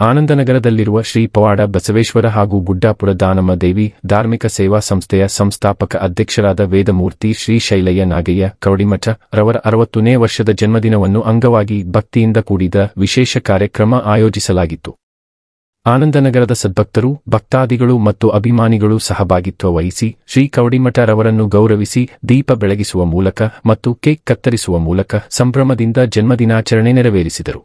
ಆನಂದನಗರದಲ್ಲಿರುವ ಶ್ರೀ ಪವಾಡ ಬಸವೇಶ್ವರ ಹಾಗೂ ಗುಡ್ಡಾಪುರ ದಾನಮ್ಮ ದೇವಿ ಧಾರ್ಮಿಕ ಸೇವಾ ಸಂಸ್ಥೆಯ ಸಂಸ್ಥಾಪಕ ಅಧ್ಯಕ್ಷರಾದ ವೇದಮೂರ್ತಿ ಶ್ರೀ ಶೈಲಯ್ಯ ನಾಗಯ್ಯ, ಕೌಡಿಮಠ ರವರ ಅರವತ್ತನೇ ವರ್ಷದ ಜನ್ಮದಿನವನ್ನು ಅಂಗವಾಗಿ ಭಕ್ತಿಯಿಂದ ಕೂಡಿದ ವಿಶೇಷ ಕಾರ್ಯಕ್ರಮ ಆಯೋಜಿಸಲಾಗಿತ್ತು. ಆನಂದನಗರದ ಸದ್ಭಕ್ತರು, ಭಕ್ತಾದಿಗಳು ಮತ್ತು ಅಭಿಮಾನಿಗಳು ಸಹಭಾಗಿತ್ವ ವಹಿಸಿ ಶ್ರೀ ಕೌಡಿಮಠ ರವರನ್ನು ಗೌರವಿಸಿ ದೀಪ ಬೆಳಗಿಸುವ ಮೂಲಕ ಮತ್ತು ಕೇಕ್ ಕತ್ತರಿಸುವ ಮೂಲಕ ಸಂಭ್ರಮದಿಂದ ಜನ್ಮದಿನಾಚರಣೆ ನೆರವೇರಿಸಿದರು.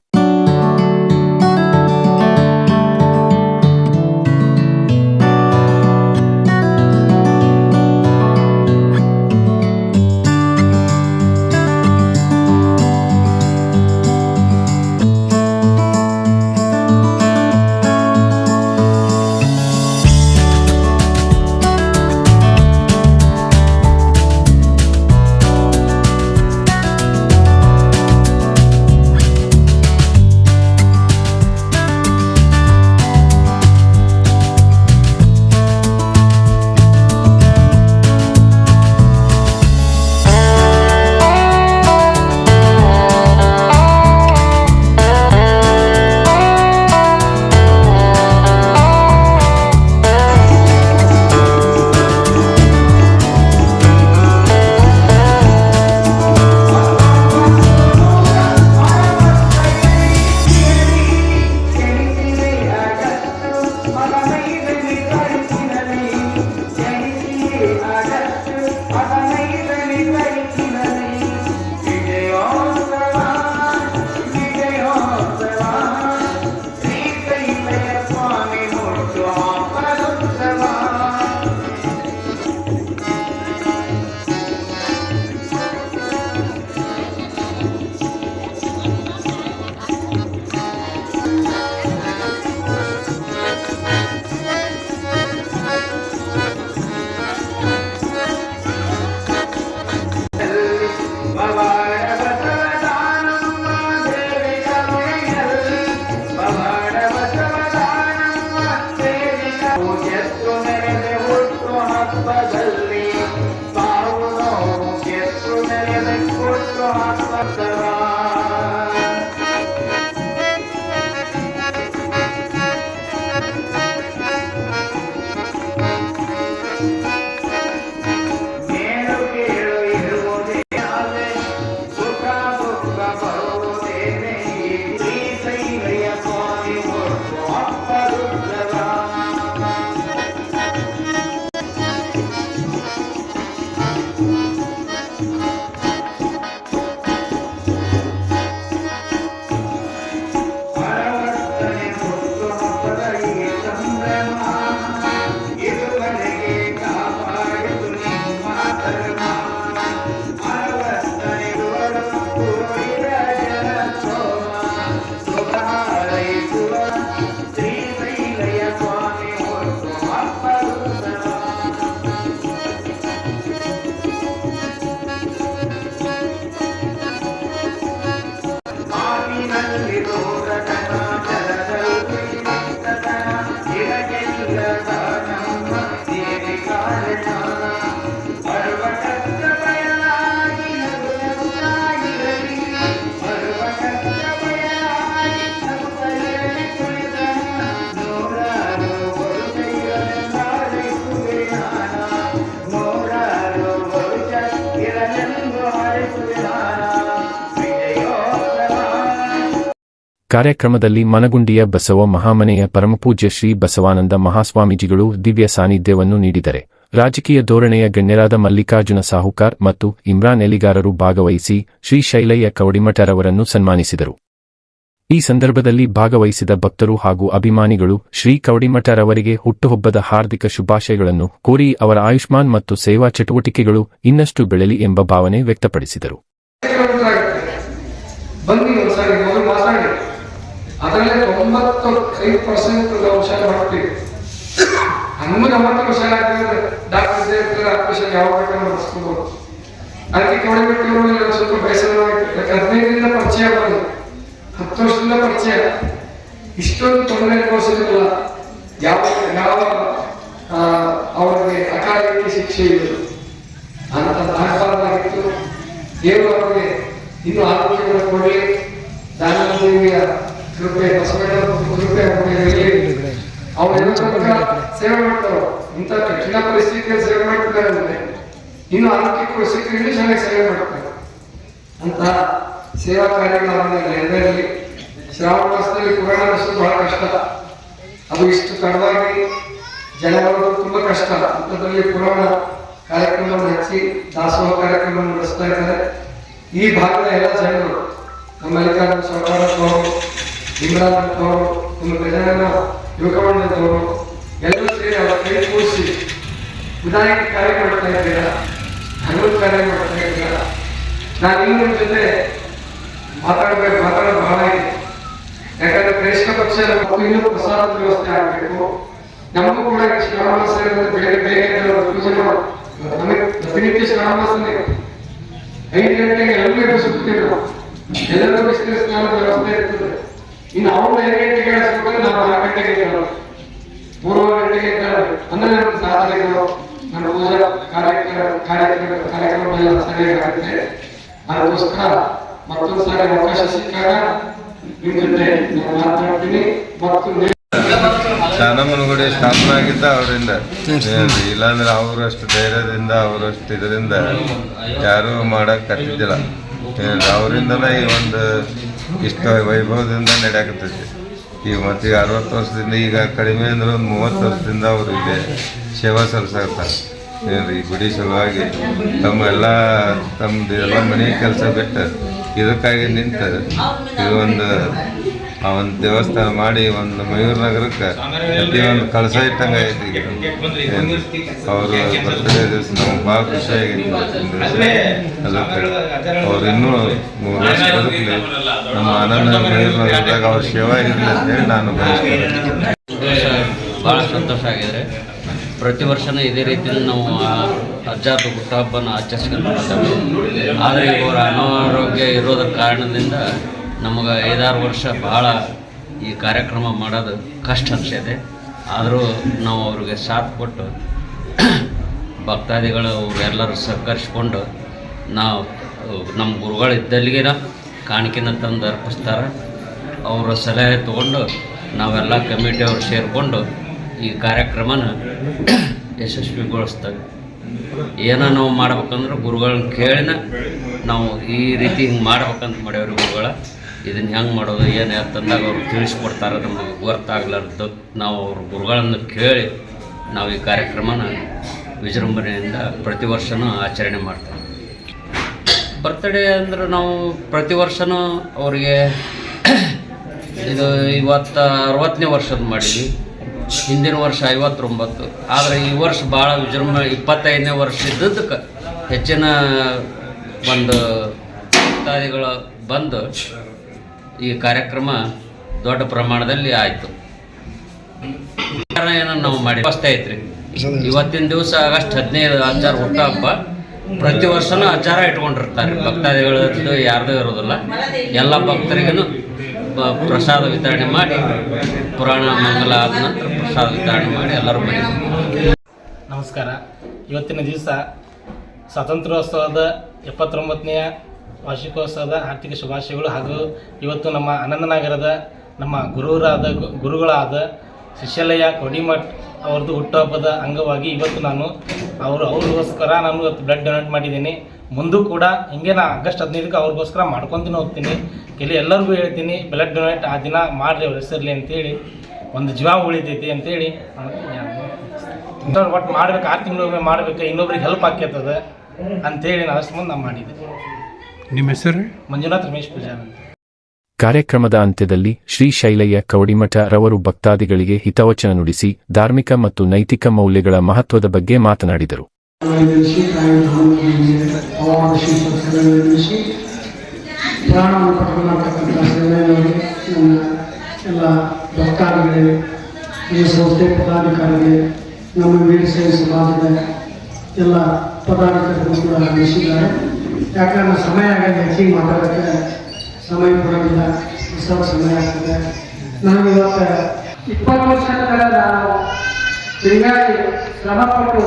ಕಾರ್ಯಕ್ರಮದಲ್ಲಿ ಮನಗುಂಡಿಯ ಬಸವ ಮಹಾಮನೆಯ ಪರಮಪೂಜ್ಯ ಶ್ರೀ ಬಸವಾನಂದ ಮಹಾಸ್ವಾಮೀಜಿಗಳು ದಿವ್ಯ ಸಾನ್ನಿಧ್ಯವನ್ನು ನೀಡಿದರೆ. ರಾಜಕೀಯ ಧೋರಣೆಯ ಗಣ್ಯರಾದ ಮಲ್ಲಿಕಾರ್ಜುನ ಸಾಹುಕಾರ್ ಮತ್ತು ಇಮ್ರಾನ್ ಎಲಿಗಾರರು ಭಾಗವಹಿಸಿ ಶ್ರೀ ಶೈಲಯ್ಯ ಕೌಡಿಮಠರವರನ್ನು ಸನ್ಮಾನಿಸಿದರು. ಈ ಸಂದರ್ಭದಲ್ಲಿ ಭಾಗವಹಿಸಿದ ಭಕ್ತರು ಹಾಗೂ ಅಭಿಮಾನಿಗಳು ಶ್ರೀ ಕೌಡಿಮಠರವರಿಗೆ ಹುಟ್ಟುಹಬ್ಬದ ಹಾರ್ದಿಕ ಶುಭಾಶಯಗಳನ್ನು ಕೋರಿ ಅವರ ಆಯುಷ್ಮಾನ್ ಮತ್ತು ಸೇವಾ ಚಟುವಟಿಕೆಗಳು ಇನ್ನಷ್ಟು ಬೆಳೆಲಿ ಎಂಬ ಭಾವನೆ ವ್ಯಕ್ತಪಡಿಸಿದರು. ಅದರಲ್ಲೇ ತೊಂಬತ್ತು ಐದು ಪರ್ಸೆಂಟ್ ಹುಷಾರು ಮಾಡ್ತೀವಿ ಹಂಗ ನಮ್ಮತ್ರ ಹುಷಾರಾಗ್ತದೆ ಡಾಕ್ಟರ್ ಸೇರ್ತಾರೆ ಆಪರೇಷನ್ ಯಾವ ಬೇಕಾದ್ರೂ ಮಾಡಿಸ್ಕೋಬಹುದು ಅದಕ್ಕೆ ಕವಡೆಬಿಟ್ಟು ಸ್ವಲ್ಪ ಬೇಸರ ಹದಿನೈದರಿಂದ ಪರಿಚಯ ಬಂದು ಹತ್ತು ವರ್ಷದಿಂದ ಪರಿಚಯ. ಇಷ್ಟೊಂದು ತೊಂದರೆ ಅನುಭವಿಸಿರಲಿಲ್ಲ ಯಾವ ಯಾವ ಅವರಿಗೆ ಅಕಾಲಿಕ ಶಿಕ್ಷೆ ಇಲ್ಲ. ಅಂತ ಆಗಬಾರ್ದಾಗಿತ್ತು ದೇವರು ಅವರಿಗೆ ಇನ್ನು ಆರೋಗ್ಯವನ್ನು ಕೊಡಲಿ. ದಾನದೇವಿಯ ಕೃಪೆ ಬಸವಣ್ಣ ಕೃಪೆ ಇರಲಿ. ಅವ್ರು ಎಲ್ಲ ಸೇವೆ ಮಾಡ್ತಾರೆ ಇಂಥ ಕಠಿಣ ಪರಿಸ್ಥಿತಿಯಲ್ಲಿ ಸೇವೆ ಮಾಡ್ತಿದ್ದಾರೆ ಅಂದ್ರೆ ಇನ್ನು ಆರೋಗ್ಯ ಪರಿಸ್ಥಿತಿ ಚೆನ್ನಾಗಿ ಸೇವೆ ಮಾಡ್ತಾರೆ. ಅಂತ ಸೇವಾ ಕಾರ್ಯಗಳನ್ನು ನೆರವೇರಲಿ ಶ್ರಾವಣ ಮಾಸದಲ್ಲಿ ಪುರಾಣ ನಡೆಸೋದು ಬಹಳ ಕಷ್ಟ. ಅದು ಇಷ್ಟು ತಡವಾಗಿ ಜನ ತುಂಬಾ ಕಷ್ಟ. ಅಂಥದ್ರಲ್ಲಿ ಪುರಾಣ ಕಾರ್ಯಕ್ರಮವನ್ನು ಹಚ್ಚಿ ದಾಸೋಹ ಕಾರ್ಯಕ್ರಮವನ್ನು ನಡೆಸ್ತಾ ಇದ್ದಾರೆ. ಈ ಭಾಗದ ಎಲ್ಲ ಜನರು ನಮ್ಮ ಮಲ್ಲಿಕಾರ್ಜುನ ಸರ್ಕಾರದವರು ತಮ್ಮ ನಮ್ಮ ಗಜಾನನ ಯುವಕಮಂಡಲದವರು ಎಲ್ಲರೂ ಸೇರಿ ಅವರ ಕೈ ಕೂರಿಸಿ ವಿಧಾಯಕ ಕಾರ್ಯ ಮಾಡ್ತಾ ಇದ್ದೀರಾ? ಕಾರ್ಯ ಮಾಡ್ತಾ ನಾನು ಇನ್ನೂ ಜೊತೆ ಮಾತಾಡಬೇಕು, ಮಾತಾಡೋದು ಬಹಳ ಇದೆ. ಯಾಕಂದ್ರೆ ಕನಿಷ್ಠ ಪಕ್ಷ ಇನ್ನೂ ಪ್ರಸಾದ ವ್ಯವಸ್ಥೆ ಆಗಬೇಕು. ನಮಗೂ ಕೂಡ ಇರೋದು ಬೆಳಗ್ಗೆ ಬೇಗ ಪೂಜೆ ಮಾಡಿ ನಮಗೆ ಪ್ರತಿನಿತ್ಯ ಶ್ರಾವಣ ಐದು ಗಂಟೆಗೆ ಎಲ್ಲರಿಗೂ ಸುತ್ತೀವಿ ಎಲ್ಲರಿಗೂ ಸ್ನಾನದ ವ್ಯವಸ್ಥೆ ಇರ್ತದೆ. ಇನ್ನು ಅವ್ರು ಎರಡು ಗಂಟೆಗೆ ನಾಲ್ಕು ಗಂಟೆಗೆ ಗಂಟೆಗೆ ಎದ್ದೇಳೋದು ಅಂದ್ರೆ ನಮ್ಮ ಸಾಧನೆಗಳು ನಮ್ಮ ಪೂಜಾ ಕಾರ್ಯಕ್ರಮ ಕಾರ್ಯಕ್ರಮ ಕಾರ್ಯಕ್ರಮ ಎಲ್ಲ ಸರಿಯಾಗುತ್ತೆ ಆಗುತ್ತೆ ಅದಕ್ಕೋಸ್ಕರ ಮತ್ತೊಂದು ಸಾರಿ ಅವಕಾಶ ಸಿಕ್ಕಾಗ ನಿಮ್ಮ ಜೊತೆ ನಾನು ಮಾತನಾಡ್ತೀನಿ ಮತ್ತು ಶಾನಮ್ಮನಗುಡಿ ಸ್ಥಾಪನೆ ಆಗಿದ್ದ ಅವರಿಂದ. ಇಲ್ಲಾಂದ್ರೆ ಅವರಷ್ಟು ಅಷ್ಟು ಧೈರ್ಯದಿಂದ ಅವರಷ್ಟು ಇದರಿಂದ ಯಾರು ಮಾಡಕ್ ಕತ್ತಿದ್ದಿಲ್ಲ ಅವರಿಂದನೇ ಈ ಒಂದು ಇಷ್ಟ ವೈಭವದಿಂದ ನಡೆಯಾಕತ್ತೈತಿ ಈಗ ಮತ್ತೀಗ ಅರವತ್ತು ವರ್ಷದಿಂದ ಈಗ ಕಡಿಮೆ ಅಂದ್ರೆ ಒಂದು ಮೂವತ್ತು ವರ್ಷದಿಂದ ಅವರು ಇದೆ. ಸೇವಾ ಸಲ್ಲಿಸಾಕತ್ತಾರೆ ಏನು ರೀ ಗುಡಿ ಸಲುವಾಗಿ ತಮ್ಮ ಎಲ್ಲ ತಮ್ಮದು ಎಲ್ಲ ಮನೆ ಕೆಲಸ ಬಿಟ್ಟು ಇದಕ್ಕಾಗಿ ನಿಂತು ಇದು ಒಂದು ಆ ಒಂದು ದೇವಸ್ಥಾನ ಮಾಡಿ ಒಂದು ಮಯೂರ್ ನಗರಕ್ಕೆ ಪ್ರತಿಯೊಂದು ಕಳಸ ಇಟ್ಟಂಗ ಐತಿ ಅವರು ಬರ್ತಡೇ ದಿವಸ ನಮ್ಗೆ ಭಾಳ ಖುಷಿ ಅದಕ್ಕೆ ಅವ್ರು ಇನ್ನೂ ಮೂರು ವರ್ಷ ಬದುಕಲಿ. ನಮ್ಮ ಆನಂದ ಮಯೂರ್ ನಗರದಾಗ ಅವ್ರ ಸೇವಾ ಇರಲಿ ಅಂತೇಳಿ ನಾನು ಬಯಸ್ತೇನೆ. ಭಾಳ ಸಂತೋಷ ಆಗಿದೆ ಪ್ರತಿ ವರ್ಷನೂ ಇದೇ ರೀತಿಯಲ್ಲಿ ನಾವು ಅಜ್ಜಾರ್ದು ಹುಟ್ಟುಹಬ್ಬನ ಆಚರಿಸ್ಕೊಂಡು ಆದರೆ ಇವರ ಅನಾರೋಗ್ಯ ಇರೋದ್ರ ಕಾರಣದಿಂದ ನಮಗೆ ಐದಾರು ವರ್ಷ ಭಾಳ ಈ ಕಾರ್ಯಕ್ರಮ ಮಾಡೋದು ಕಷ್ಟ ಅನಿಸಿದೆ ಆದರೂ ನಾವು ಅವ್ರಿಗೆ ಸಾಥ್ ಕೊಟ್ಟು ಭಕ್ತಾದಿಗಳು ಎಲ್ಲರೂ ಸಹಕರಿಸ್ಕೊಂಡು ನಾವು ನಮ್ಮ ಗುರುಗಳು ಇದ್ದಲ್ಲಿಗೆ ಕಾಣಿಕೆನ ತಂದು ಅರ್ಪಿಸ್ತಾರೆ. ಅವರ ಸಲಹೆ ತಗೊಂಡು ನಾವೆಲ್ಲ ಕಮಿಟಿಯವರು ಸೇರಿಕೊಂಡು ಈ ಕಾರ್ಯಕ್ರಮನ ಯಶಸ್ವಿಗೊಳಿಸ್ತೇವೆ. ಏನೋ ನಾವು ಮಾಡ್ಬೇಕಂದ್ರೆ ಗುರುಗಳನ್ನ ಕೇಳಿನ ನಾವು ಈ ರೀತಿ ಹಿಂಗೆ ಮಾಡ್ಬೇಕಂತ ಮಾಡ್ಯಾವ್ರಿ ಗುರುಗಳ. ಇದನ್ನು ಹೆಂಗೆ ಮಾಡೋದು, ಏನು ಅಂತಂದಾಗ ಅವ್ರು ತಿಳಿಸ್ಕೊಡ್ತಾರೆ ನಮಗೆ ಗೊತ್ತಾಗ್ಲಾರ್ದು. ನಾವು ಅವ್ರ ಗುರುಗಳನ್ನು ಕೇಳಿ ನಾವು ಈ ಕಾರ್ಯಕ್ರಮನ ವಿಜೃಂಭಣೆಯಿಂದ ಪ್ರತಿ ವರ್ಷನೂ ಆಚರಣೆ ಮಾಡ್ತೇವೆ. ಬರ್ತ್ಡೇ ಅಂದ್ರೆ ನಾವು ಪ್ರತಿ ವರ್ಷನೂ ಅವರಿಗೆ ಇದು ಇವತ್ತು ಅರವತ್ತನೇ ವರ್ಷದ ಮಾಡಿದ್ವಿ. ಹಿಂದಿನ ವರ್ಷ ಐವತ್ತೊಂಬತ್ತು. ಆದರೆ ಈ ವರ್ಷ ಭಾಳ ವಿಜೃಂಭಣೆ ಇಪ್ಪತ್ತೈದನೇ ವರ್ಷ ಇದ್ದದಕ್ಕೆ ಹೆಚ್ಚಿನ ಒಂದು ಭಕ್ತಾದಿಗಳು ಬಂದು ಈ ಕಾರ್ಯಕ್ರಮ ದೊಡ್ಡ ಪ್ರಮಾಣದಲ್ಲಿ ಆಯಿತು. ನಾವು ಮಾಡಿ ವ್ಯವಸ್ಥೆ ಐತ್ರಿ. ಇವತ್ತಿನ ದಿವಸ ಆಗಸ್ಟ್ ಹದಿನೈದು ಆಚಾರ ಹುಟ್ಟುಹಬ್ಬ. ಪ್ರತಿ ವರ್ಷನೂ ಆಚಾರ ಇಟ್ಕೊಂಡಿರ್ತಾರೆ. ಭಕ್ತಾದಿಗಳದ್ದು ಯಾರ್ದು ಇರೋದಿಲ್ಲ ಎಲ್ಲ ಭಕ್ತರಿಗೂ ಪ್ರಸಾದ ವಿತರಣೆ ಮಾಡಿ, ಪುರಾಣ ಮಂಗಲ ಆದ ನಂತರ ಪ್ರಸಾದ ವಿತರಣೆ ಮಾಡಿ ಎಲ್ಲರೂ ಮನೆ ನಮಸ್ಕಾರ. ಇವತ್ತಿನ ದಿವಸ ಸ್ವಾತಂತ್ರ್ಯೋತ್ಸವದ ಎಪ್ಪತ್ತೊಂಬತ್ತನೆಯ ವಾರ್ಷಿಕೋತ್ಸವದ ಆರ್ಥಿಕ ಶುಭಾಶಯಗಳು ಹಾಗೂ ಇವತ್ತು ನಮ್ಮ ಆನಂದನಗರದ ನಮ್ಮ ಗುರುರಾದ ಗುರುಗಳಾದ ಶಿಷ್ಯಲಯ್ಯ ಕೊಡಿಮಠ್ ಅವ್ರದ್ದು ಹುಟ್ಟುಹಬ್ಬದ ಅಂಗವಾಗಿ ಇವತ್ತು ನಾನು ಅವರು, ಅವ್ರಿಗೋಸ್ಕರ ನಾನು ಇವತ್ತು ಬ್ಲಡ್ ಡೊನೇಟ್ ಮಾಡಿದ್ದೀನಿ. ಮುಂದೂ ಕೂಡ ಹಿಂಗೆ ನಾ ಆಗಸ್ಟ್ ಹದಿನೈದಕ್ಕೆ ಅವ್ರಿಗೋಸ್ಕರ ಮಾಡ್ಕೊತೀನಿ ಹೋಗ್ತೀನಿ. ಕೆಲ ಎಲ್ಲರಿಗೂ ಹೇಳ್ತೀನಿ ಬ್ಲಡ್ ಡೊನೇಟ್ ಆ ದಿನ ಮಾಡಿರಿ ಅವ್ರ ಹೆಸರಲ್ಲಿ ಅಂತೇಳಿ. ಒಂದು ಜೀವ ಉಳಿತೈತಿ ಅಂತೇಳಿ. ಒಟ್ಟು ಮಾಡ್ಬೇಕು, ಆರು ತಿಂಗಳೊಮ್ಮೆ ಮಾಡ್ಬೇಕು, ಇನ್ನೊಬ್ರಿಗೆ ಹೆಲ್ಪ್ ಆಕೈತದ ಅಂತೇಳಿ ನಾನು ಅಷ್ಟು ಮುಂದೆ ನಾನು ಮಾಡಿದ್ದೆ ನಿಮ್ಮ ಹೆಸರು? ಮಂಜುನಾಥ್ ರಮೇಶ್ ಪೂಜಾರ್ ಅಂತ. ಕಾರ್ಯಕ್ರಮದ ಅಂತ್ಯದಲ್ಲಿ ಶ್ರೀ ಶೈಲಯ್ಯ ಕವಡಿಮಠ ರವರು ಭಕ್ತಾದಿಗಳಿಗೆ ಹಿತವಚನ ನುಡಿಸಿ ಧಾರ್ಮಿಕ ಮತ್ತು ನೈತಿಕ ಮೌಲ್ಯಗಳ ಮಹತ್ವದ ಬಗ್ಗೆ ಮಾತನಾಡಿದರು. ಈ ಸಂಸ್ಥೆ ಪದಾಧಿಕಾರಿಗಳಿಗೆ ನಮ್ಮ ವೀರಶೈವ ಸಮಾಜದ ಎಲ್ಲ ಪದಾಧಿಕಾರಿಗಳು ಕೂಡ ಯಾಕಂದ್ರೆ ಸಮಯ ಆಗಿದೆ ಹೆಚ್ಚಿಗೆ ಮಾತಾಡೋಕ್ಕೆ ಸಮಯ ಕೊಡೋದಿಲ್ಲ ಸ್ವಲ್ಪ ಸಮಯ ಆಗ್ತದೆ. ನಾನು ಇವತ್ತು ಇಪ್ಪತ್ತು ವರ್ಷದ ಮೇಲೆ ನಾನು ತಿರುಗಾಡಿ ಶ್ರಮಪಟ್ಟು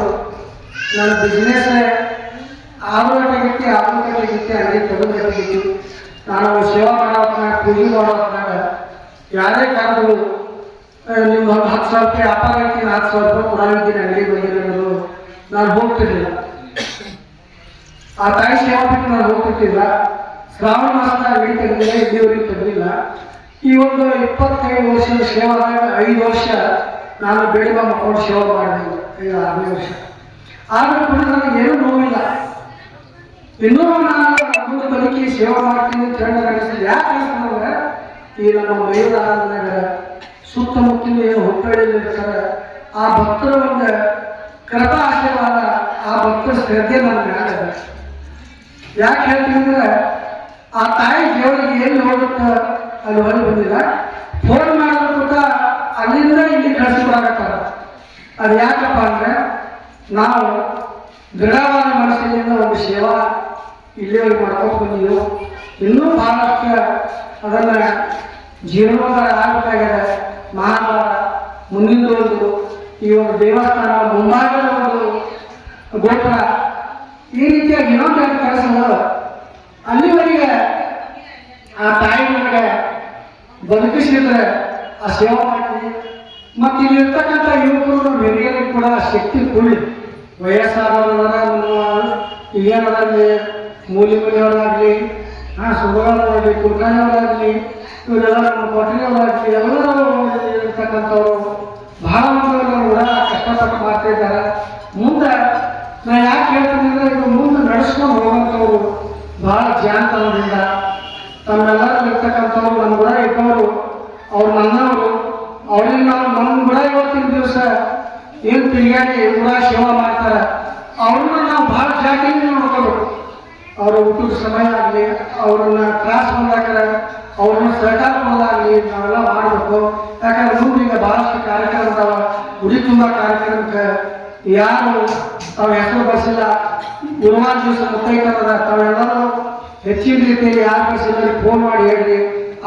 ನನ್ನ ಬಿಸ್ನೆಸ್ ಆಲೂಗಡ್ಡೆ ಆಲೂಗಡ್ಡೆ ತೊಗೊಂಡು ತೆಗೆದುಕೊಂಡಿದ್ದು ನಾನು ಸೇವಾ ಮಾಡೋವಾಗ ಪೂಜೆ ಮಾಡೋವಾಗ ಯಾರೇ ಕಾರಣಗಳು ನಿಮ್ಮ ಹತ್ತು ಸಾವಿರ ರೂಪಾಯಿ ಅಪ್ಪ ಗಂಟೆ ಹತ್ತು ಸಾವಿರ ರೂಪಾಯಿ ಕೊಡೋದಿದ್ದೀನಿ ಅಂಗಡಿ ಬಂದಿರೋದು ನಾನು ಹೋಗ್ತಿರ್ಲಿಲ್ಲ. ಆ ತಾಯಿ ಸೇವಾ ಬಿಟ್ಟು ನಾನು ಹೋಗ್ತಿರ್ಲಿಲ್ಲ. ಶ್ರಾವಣ ಮಾಸದ ಹೇಳ್ತಿರ್ಲಿಲ್ಲ ಇಲ್ಲಿವರೆಗೆ ತೆಗೆದಿಲ್ಲ. ಈ ಒಂದು ಇಪ್ಪತ್ತೈದು ವರ್ಷದ ಸೇವಾದಾಗ ಐದು ವರ್ಷ ನಾನು ಬೇಡಿಗ ಮಕ್ಕಳು ಸೇವೆ ಮಾಡಿದೆ. ಐದು ಆರನೇ ವರ್ಷ. ಆದರೂ ಕೂಡ ನನಗೆ ಏನೂ ನೋವಿಲ್ಲ. ಇನ್ನೂ ನಾನು ಮುಂದೆ ಬದುಕಿ ಸೇವೆ ಮಾಡ್ತೀನಿ ಅಂತ ಹೇಳಿ ಯಾಕೆ ಅನಿಸ್ತಂದ್ರೆ ಈ ನಮ್ಮ ಮೈದಾನದಾಗ ಸುತ್ತಮುತ್ತಲಿನ ಏನು ಹುಬ್ಬಳ್ಳಿಯಲ್ಲಿ ಇರ್ತಾರೆ, ಆ ಭಕ್ತರ ಒಂದು ಕೃಪಾ ಆಶೀರ್ವಾದ ಆ ಭಕ್ತರ ಶ್ರದ್ಧೆ ಮ್ಯಾಲ ಅದ. ಯಾಕೆ ಹೇಳ್ತೀನಿ ಅಂದ್ರೆ ಆ ತಾಯಿ ದೇವರಿಗೆ ಏನು ಹೋಗುತ್ತೆ ಅಲ್ಲಿ ಹೊರಗೆ ಬಂದಿಲ್ಲ? ಫೋನ್ ಮಾಡೋದು ಕೂಡ ಅಲ್ಲಿಂದ ಇಲ್ಲಿ ಕಳಿಸ್ಕೊಡಾಕತ್ತಾರ ಅದು ಯಾಕಪ್ಪ ಅಂದ್ರೆ ನಾವು ದೃಢವಾದ ಮನಸ್ಸಿನಿಂದ ಒಂದು ಸೇವಾ ಇಲ್ಲಿವರೆಗೆ ಮಾಡ್ಕೊಂಡು ಬಂದಿದ್ದು ಇನ್ನೂ ಬಹಳಷ್ಟು ಅದನ್ನು ಜೀರ್ಣೋದ್ಧಾರ ಆಗಬೇಕಾಗಿದೆ. ಮಹಾಭಾರ ಮುಂದಿನ ಒಂದು ಈ ಒಂದು ದೇವಸ್ಥಾನ ಮುಂಭಾಗದ ಒಂದು ಗೋಪುರ ಈ ರೀತಿಯಾಗಿ ಇನ್ನೊಂದು ಕೆಲಸಗಳು ಅಲ್ಲಿವರೆಗೆ ಆ ತಾಯಿ ನನಗೆ ಬದುಕಿಸಿದ್ರೆ ಆ ಸೇವೆ ಮಾಡ್ತೀವಿ. ಮತ್ತು ಇಲ್ಲಿರ್ತಕ್ಕಂಥ ಯುವಕರು, ಹಿರಿಯರಿಗೆ ಕೂಡ ಶಕ್ತಿ ಕೂಡಿ. ವಯಸ್ಸಾದವರ ಏನದಾಗಲಿ ಮೂಲಿ ಮನೆಯವರಾಗಲಿ ಹಾಂ ಸುಬ್ಬಣ್ಣವರಾಗಲಿ ಕುಲ್ಕರ್ಣಿಯವರಾಗಲಿ, ಇವರೆಲ್ಲ ನಮ್ಮ ಕೊಠಡಿಯವರಾಗಲಿ, ಎಲ್ಲರೂ ಇರ್ತಕ್ಕಂಥವ್ರು ಬಹಳ ಮಂದಿ ಕೂಡ ಕಷ್ಟಪಟ್ಟು ಮಾಡ್ತಾ ಇದ್ದಾರೆ ಮುಂದೆ ನಾ ಯಾಕೆ ಹೇಳ್ತೀನಿ ಅಂದರೆ ಇದು ಮುಂದೆ ಹೋಗುವಂಥವ್ರು ಬಹಳ ಜಾಣತನದಿಂದ ತಮ್ಮೆಲ್ಲರೂ ಇರ್ತಕ್ಕಂಥವ್ರು ನನ್ನ ಕೂಡ ಇದ್ದವರು ಅವ್ರು ನನ್ನವರು. ಅವ್ರಿಗೆ ನಾವು ನಮ್ಮ ಕೂಡ ಇವತ್ತಿನ ದಿವಸ ಏನು ತಿರುಗಾಡಿ ಕೂಡ ಸೇವಾ ಮಾಡ್ತಾರೆ. ಅವ್ರನ್ನ ನಾವು ಭಾಳ ಜಾತಿಯಿಂದ ನೋಡ್ಕೋಬೇಕು. ಅವ್ರ ಊಟದ ಸಮಯ ಆಗಲಿ, ಅವ್ರನ್ನ ಕ್ಲಾಸ್ ಬಂದಾಗ ಅವ್ರನ್ನ ಸರ್ಕಾರ ಕೊಡೋದಾಗಲಿ ನಾವೆಲ್ಲ ಮಾಡಬೇಕು. ಯಾಕಂದ್ರೆ ಮುಂದಿನ ಈಗ ಭಾಳಷ್ಟು ಕಾರ್ಯಕ್ರಮ ಅದಾವ. ಉಡಿ ತುಂಬ ಕಾರ್ಯಕ್ರಮಕ್ಕೆ ಯಾರು ಅವ್ರ ಹೆಸರು ಬರೆಸಿಲ್ಲ ಗುರುವಾರ ದಿವಸ ಮುತ್ತೈತರದ ತಾವೆಲ್ಲರೂ ಹೆಚ್ಚಿನ ರೀತಿಯಲ್ಲಿ ಯಾರು ಫೋನ್ ಮಾಡಿ ಹೇಳ್ರಿ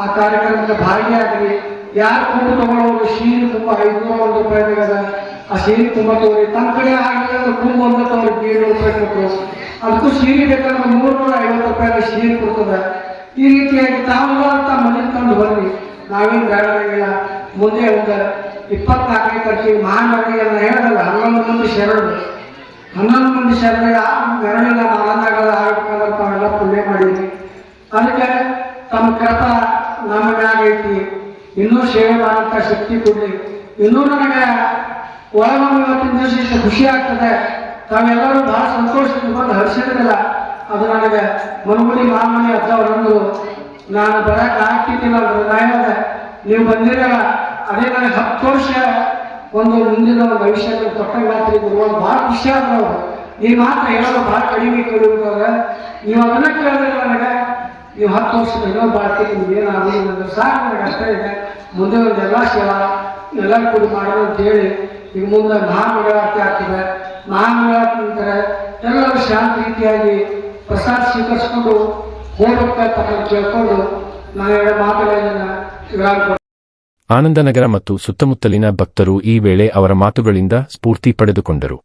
ಆ ಕಾರ್ಯಕ್ರಮದಲ್ಲಿ ಭಾಗಿಯಾಗ್ರಿ. ಯಾರು ಕೂಡ ತಗೊಳ್ಳೋದು ಸೀನ್ ತುಂಬ ಐದುನೂರ ಒಂದು ರೂಪಾಯಿ ಆ ಸೀರೆ ತುಂಬ ತಗೋರಿ ತಮ್ಮ ಕಡೆ ಆಗಲಿ ಅಂದ್ರೆ ಒಂದು ತಗೋರಿ ಏಳು ರೂಪಾಯಿ ಕೊಟ್ಟು ಅದಕ್ಕೂ ಸೀರೆ ಬೇಕಾದ್ರೆ ಮೂರ್ನೂರ ಐವತ್ತು ರೂಪಾಯಿ ಸೀರೆ ಕೊಡ್ತದೆ. ಈ ರೀತಿಯಾಗಿ ತಾವೆಲ್ಲ ತಮ್ಮ ಮನೆ ತಂದು ಬರ್ರಿ ನಾವೇನು ಬೇಡವಾಗಿಲ್ಲ ಮುಂದೆ ಒಂದು ಇಪ್ಪತ್ನಾಲ್ಕನೇ ತಾರೀಕಿಗೆ ಮಹಾನಗರಿಯನ್ನು ಹೇಳಲ್ಲ ಹನ್ನೊಂದು ಮಂದಿ ಶರಣರು ಹನ್ನೊಂದು ಮಂದಿ ಶರಣ ಮೆರಳಿನ ಆನಂದಗಳ ಆಗಬೇಕಾದ್ರೆ ತಾವೆಲ್ಲ ಪುಣ್ಯ ಮಾಡಿ. ಅದಕ್ಕೆ ತಮ್ಮ ಕೃಪ ನಮಗಾಗೈತಿ ಇನ್ನೂ ಸೇವೆ ಮಾಡೋಂಥ ಶಕ್ತಿ ಕೊಡಲಿ. ಇನ್ನೂ ನನಗೆ ಒಳಗೊಂಡು ಇವತ್ತಿನ ದಿವಸ ಖುಷಿ ಆಗ್ತದೆ. ತಾವೆಲ್ಲರೂ ಬಹಳ ಸಂತೋಷದಿಂದ ಬಂದು ಹರಿಸಿದ್ರಲ್ಲ, ಅದು ನನಗೆ ಮನುಗುಡಿ ಮಾಮನಿ ಅಜ್ಜವರಂದು ನಾನು ಬರಕ್ಕೆ ಆಗ್ತಿದ್ದಿಲ್ಲ ನಾಯದ ನೀವು ಬಂದಿರಲ್ಲ ಅದೇ ನನಗೆ ಹತ್ತು ವರ್ಷ ಒಂದು ಮುಂದಿನ ಭವಿಷ್ಯದಲ್ಲಿ ಭವಿಷ್ಯ ಮಾತ್ರ ಭಾಳ ಖುಷಿ ಅವರು. ಈ ಮಾತ್ರ ಹೇಳೋದು ಭಾಳ ಕಡಿಮೆ ಕೇಳಿಬಿಟ್ಟವ್ರೆ ನೀವು ಅದನ್ನ ಕೇಳಿದ್ರೆ ನನಗೆ ನೀವು ಹತ್ತು ವರ್ಷದ ಇನ್ನೊಂದು ಬಾಳ್ತಿ, ನಿಮ್ಗೆ ಏನಾಗಲಿ ನನಗೆ ಸಾಕು ನನಗೆ, ಅಷ್ಟೇ ಇದೆ. ಮುಂದೆ ಒಂದು ಎಲ್ಲ ಶಿವ ಎಲ್ಲ ಕೂಡ ಮಾಡೋದು ಅಂತ ಹೇಳಿ ಈಗ ಮುಂದೆ ಮಹಾಮಂಗಳಾರತಿ ಆಗ್ತದೆ. ಮಹಾಮಂಗಳಾರತಿ ನಂತರ ಎಲ್ಲರೂ ಶಾಂತ ರೀತಿಯಾಗಿ ಪ್ರಸಾದ ಸ್ವೀಕರಿಸ್ಕೊಂಡು ಹೋಗ್ಬೇಕಂತ ಕೇಳ್ಕೊಂಡು ನಾನು ಎರಡು ಮಾತುಗಳನ್ನು ವಿರಾಮ ಆನಂದನಗರ ಮತ್ತು ಸುತ್ತಮುತ್ತಲಿನ ಭಕ್ತರು ಈ ವೇಳೆ ಅವರ ಮಾತುಗಳಿಂದ ಸ್ಫೂರ್ತಿ ಪಡೆದುಕೊಂಡರು.